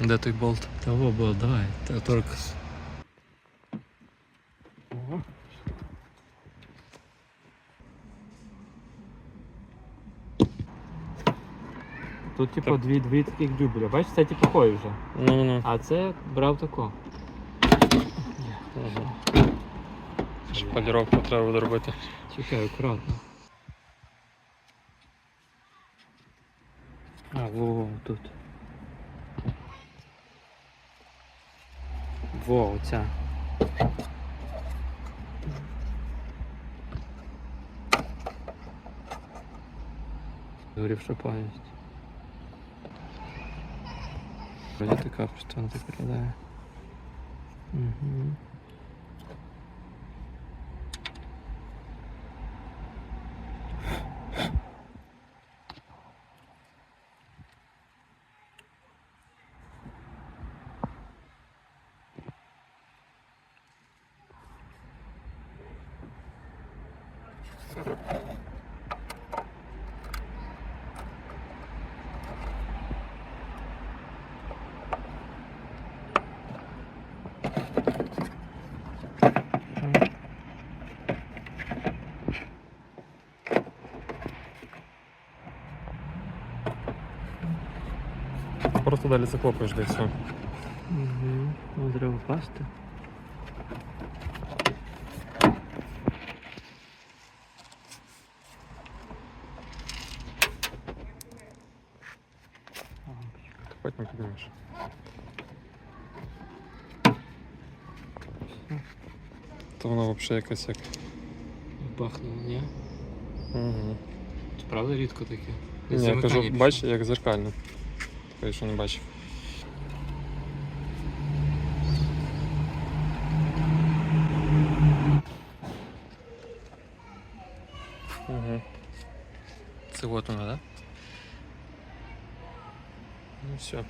Де той болт? Того було, давай, та торкс. Тут, типу, дві, дві таких дюбеля. Бачиш, це типу хой вже. Ну ну. А це брав тако. Ага. Шпаліровку треба буде робити. Чекай, акуратно. А, во, во, тут. Во, оця. Горівша пам'ять. Вроді така просто вона так виглядає. Угу. Просто далі захлопаєш де і все. Угу. Ну, треба пасти. Потім піднімеш. То воно взагалі якось як. Ні? Угу. Це правда рідко таке? Ні, я кажу, бач, як зеркально. Такий, що не бачив. Угу. Це от воно, так? Да? Ну все.